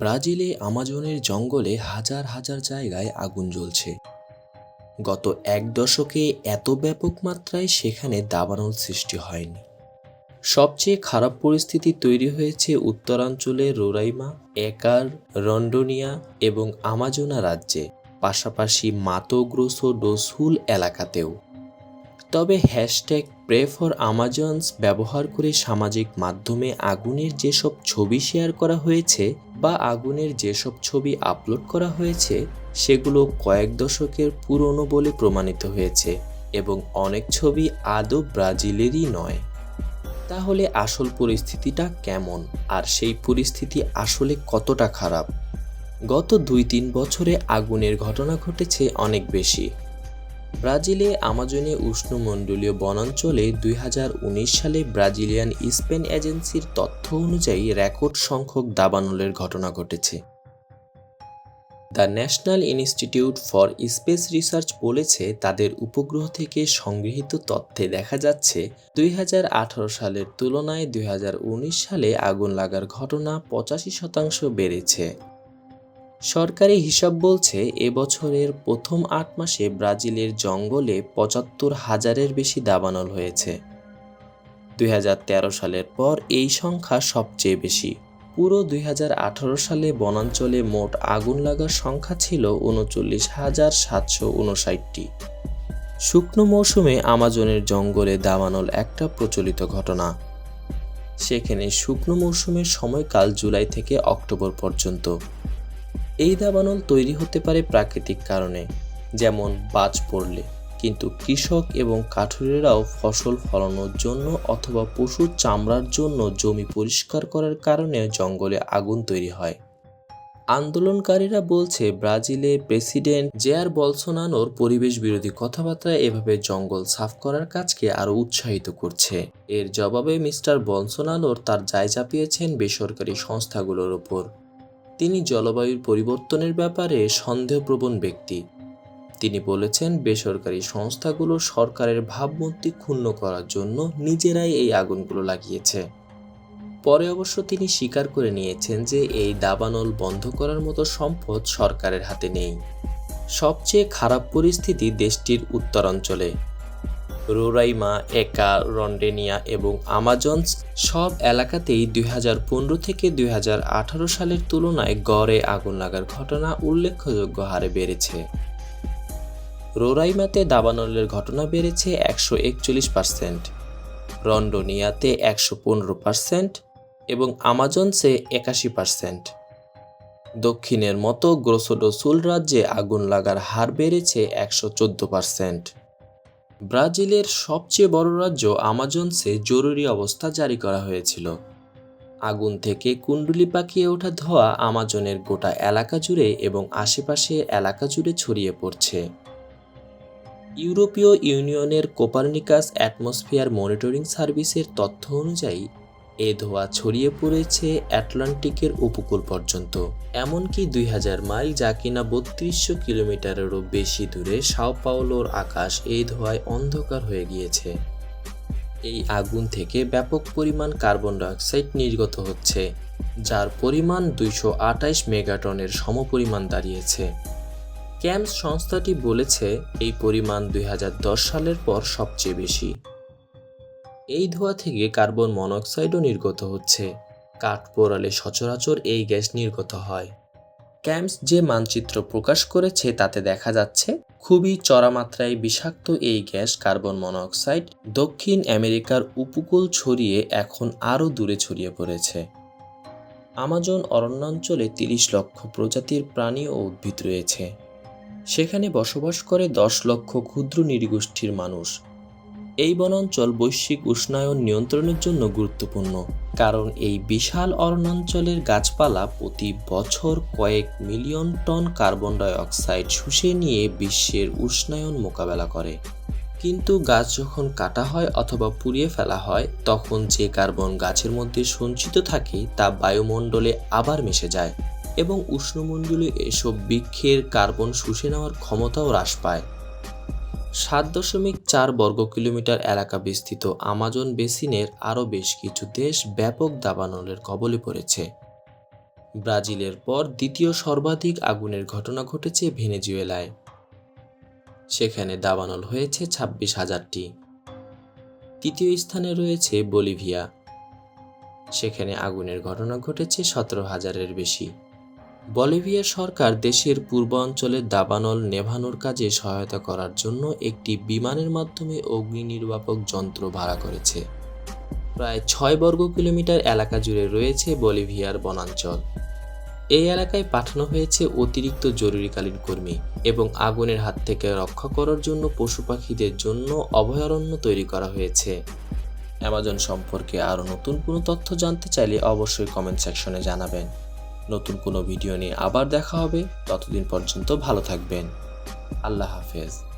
ব্রাজিলে আমাজনের জঙ্গলে হাজার হাজার জায়গায় আগুন জ্বলছে। গত এক দশকে এত ব্যাপক মাত্রায় সেখানে দাবানল সৃষ্টি হয়নি। সবচেয়ে খারাপ পরিস্থিতি তৈরি হয়েছে উত্তরাঞ্চলে রোরাইমা, একার, রন্ডোনিয়া এবং আমাজোনা রাজ্যে, পাশাপাশি মাতো গ্রোসো ডো এলাকাতেও। তবে হ্যাশট্যাগ প্রে ফর আমাজনস ব্যবহার করে সামাজিক মাধ্যমে আগুনের যেসব ছবি শেয়ার করা হয়েছে বা আগুনের যেসব ছবি আপলোড করা হয়েছে, সেগুলো কয়েক দশকের পুরনো বলে প্রমাণিত হয়েছে এবং অনেক ছবি আদৌ ব্রাজিলেরই নয়। তাহলে আসল পরিস্থিতিটা কেমন? আর সেই পরিস্থিতি আসলে কতটা খারাপ? গত দুই তিন বছরে আগুনের ঘটনা ঘটেছে অনেক বেশি। ব্রাজিলে আমাজনে উষ্ণমণ্ডলীয় বনাঞ্চলে দুই হাজার উনিশ সালে ব্রাজিলিয়ান স্পেন এজেন্সির তথ্য অনুযায়ী রেকর্ড সংখ্যক দাবানলের ঘটনা ঘটেছে। The National Institute for Space Research বলেছে, তাদের উপগ্রহ থেকে সংগৃহীত তথ্যে দেখা যাচ্ছে, দুই হাজার আঠারো সালের তুলনায় দুই হাজার উনিশ সালে আগুন লাগার ঘটনা পঁচাশি শতাংশ বেড়েছে। সরকারি হিসাব বলছে এবছরের প্রথম আট মাসে ব্রাজিলের জঙ্গলে পঁচাত্তর হাজারের বেশি দাবানল হয়েছে। দুই হাজার তেরো সালের পর এই সংখ্যা সবচেয়ে বেশি। পুরো দুই হাজার আঠারো সালে বনাঞ্চলে মোট আগুন লাগার সংখ্যা ছিল উনচল্লিশ হাজার সাতশো উনষাটটি। শুকনো মৌসুমে আমাজনের জঙ্গলে দাবানল একটা প্রচলিত ঘটনা। সেখানে শুকনো মৌসুমের সময়কাল জুলাই থেকে অক্টোবর পর্যন্ত। এই দাবানল তৈরি হতে পারে প্রাকৃতিক কারণে, যেমন বাজ পড়লে। কিন্তু কৃষক এবং কাঠুরেরাও ফসল ফলানোর জন্য অথবা পশুর চামড়ার জন্য জমি পরিষ্কার করার কারণে জঙ্গলে আগুন তৈরি হয়। আন্দোলনকারীরা বলছে, ব্রাজিলে প্রেসিডেন্ট জেয়ার বলসোনানোর পরিবেশ বিরোধী কথাবার্তা এভাবে জঙ্গল সাফ করার কাজকে আরও উৎসাহিত করছে। এর জবাবে মিস্টার বলসোনানোর তার জায় চাপিয়েছেন বেসরকারি সংস্থাগুলোর ওপর। তিনি জলবায়ুর পরিবর্তনের ব্যাপারে সন্দেহপ্রবণ ব্যক্তি। তিনি বলেছেন, বেসরকারি সংস্থাগুলো সরকারের ভাবমূর্তি ক্ষুণ্ণ করার জন্য নিজেরাই এই আগুনগুলো লাগিয়েছে। পরে অবশ্য তিনি স্বীকার করে নিয়েছেন যে এই দাবানল বন্ধ করার মতো সম্পদ সরকারের হাতে নেই। সবচেয়ে খারাপ পরিস্থিতি দেশটির উত্তরাঞ্চলে। রোরাইমা, একা, রন্ডেনিয়া এবং আমাজনস সব এলাকাতেই দুই হাজার পনেরো থেকে দুই হাজার আঠারো সালের তুলনায় গড়ে আগুন লাগার ঘটনা উল্লেখযোগ্য হারে বেড়েছে। রোরাইমাতে দাবানলের ঘটনা বেড়েছে একশো একচল্লিশ পার্সেন্ট, রন্ডোনিয়াতে একশো পনেরো পার্সেন্ট এবং আমাজনসে একাশি পার্সেন্ট। দক্ষিণের মতো গ্রোসোডোসুল রাজ্যে আগুন লাগার হার বেড়েছে একশো চোদ্দ পার্সেন্ট। ব্রাজিলের সবচেয়ে বড় রাজ্য আমাজনসে জরুরি অবস্থা জারি করা হয়েছিল। আগুন থেকে কুণ্ডুলি পাকিয়ে ওঠা ধোয়া আমাজনের গোটা এলাকা জুড়ে এবং আশেপাশে এলাকা জুড়ে ছড়িয়ে পড়ছে। ইউরোপীয় ইউনিয়নের কোপারনিকাস অ্যাটমসফিয়ার মনিটরিং সার্ভিসের তথ্য অনুযায়ী এ ধোঁয়া ছড়িয়ে পড়েছে অ্যাটলান্টিকের উপকূল পর্যন্ত। এমনকি দুই হাজার মাইল যা কিনা বত্রিশশো কিলোমিটারেরও বেশি দূরে সাও পাওলোর আকাশ এই ধোঁয়ায় অন্ধকার হয়ে গিয়েছে। এই আগুন থেকে ব্যাপক পরিমাণ কার্বন ডাইঅক্সাইড নির্গত হচ্ছে, যার পরিমাণ দুইশো আটাইশ মেগাটনের সমপরিমাণ দাঁড়িয়েছে। ক্যাম্পস সংস্থাটি বলেছে, এই পরিমাণ দুই হাজার দশ সালের পর সবচেয়ে বেশি। এই ধোঁয়া থেকে কার্বন মনোক্সাইডও নির্গত হচ্ছে। কাঠ পোড়ালে সচরাচর এই গ্যাস নির্গত হয়। ক্যাম্পস যে মানচিত্র প্রকাশ করেছে তাতে দেখা যাচ্ছে, খুবই চড়া মাত্রায় বিষাক্ত এই গ্যাস কার্বন মনোক্সাইড দক্ষিণ আমেরিকার উপকূল ছড়িয়ে এখন আরও দূরে ছড়িয়ে পড়েছে। আমাজন অরণ্যাঞ্চলে তিরিশ লক্ষ প্রজাতির প্রাণী ও উদ্ভিদ রয়েছে। সেখানে বসবাস করে দশ লক্ষ ক্ষুদ্র নৃগোষ্ঠীর মানুষ। এই বনাঞ্চল বৈশ্বিক উষ্ণায়ন নিয়ন্ত্রণের জন্য গুরুত্বপূর্ণ, কারণ এই বিশাল অরণাঞ্চলের গাছপালা প্রতি বছর কয়েক million ton carbon dioxide শুষে নিয়ে বিশ্বের উষ্ণায়ন মোকাবেলা করে। কিন্তু গাছ যখন কাটা হয় অথবা পুড়িয়ে ফেলা হয়, তখন যে কার্বন গাছের মধ্যে সঞ্চিত থাকে তা বায়ুমণ্ডলে আবার মিশে যায় এবং উষ্ণমণ্ডলে এসব বৃক্ষের কার্বন শুষে নেওয়ার ক্ষমতাও হ্রাস পায়। সাত দশমিক চার বর্গ কিলোমিটার এলাকা বিস্তৃত আমাজন বেসিনের আরও বেশ কিছু দেশ ব্যাপক দাবানলের কবলে পড়েছে। ব্রাজিলের পর দ্বিতীয় সর্বাধিক আগুনের ঘটনা ঘটেছে ভেনেজুয়েলায়। সেখানে দাবানল হয়েছে ছাব্বিশ হাজারটি। তৃতীয় স্থানে রয়েছে বলিভিয়া। সেখানে আগুনের ঘটনা ঘটেছে সতেরো হাজারের বেশি। বলিভিয়া সরকার দেশের পূর্বাঞ্চলের দাবানল নেভানোর কাজে সহায়তা করার জন্য একটি বিমানের মাধ্যমে অগ্নি নির্বাপক যন্ত্র ভাড়া করেছে। প্রায় ছয় বর্গ কিলোমিটার এলাকা জুড়ে রয়েছে বলিভিয়ার বনাঞ্চল। এই এলাকায় পাঠানো হয়েছে অতিরিক্ত জরুরিকালীন কর্মী এবং আগুনের হাত থেকে রক্ষা করার জন্য পশু পাখিদের জন্য অভয়ারণ্য তৈরি করা হয়েছে। অ্যামাজন সম্পর্কে আরও নতুন কোনো তথ্য জানতে চাইলে অবশ্যই কমেন্ট সেকশনে জানাবেন। নতুন কোনো ভিডিও নিয়ে আবার দেখা হবে। ততদিন পর্যন্ত ভালো থাকবেন। আল্লাহ হাফেজ।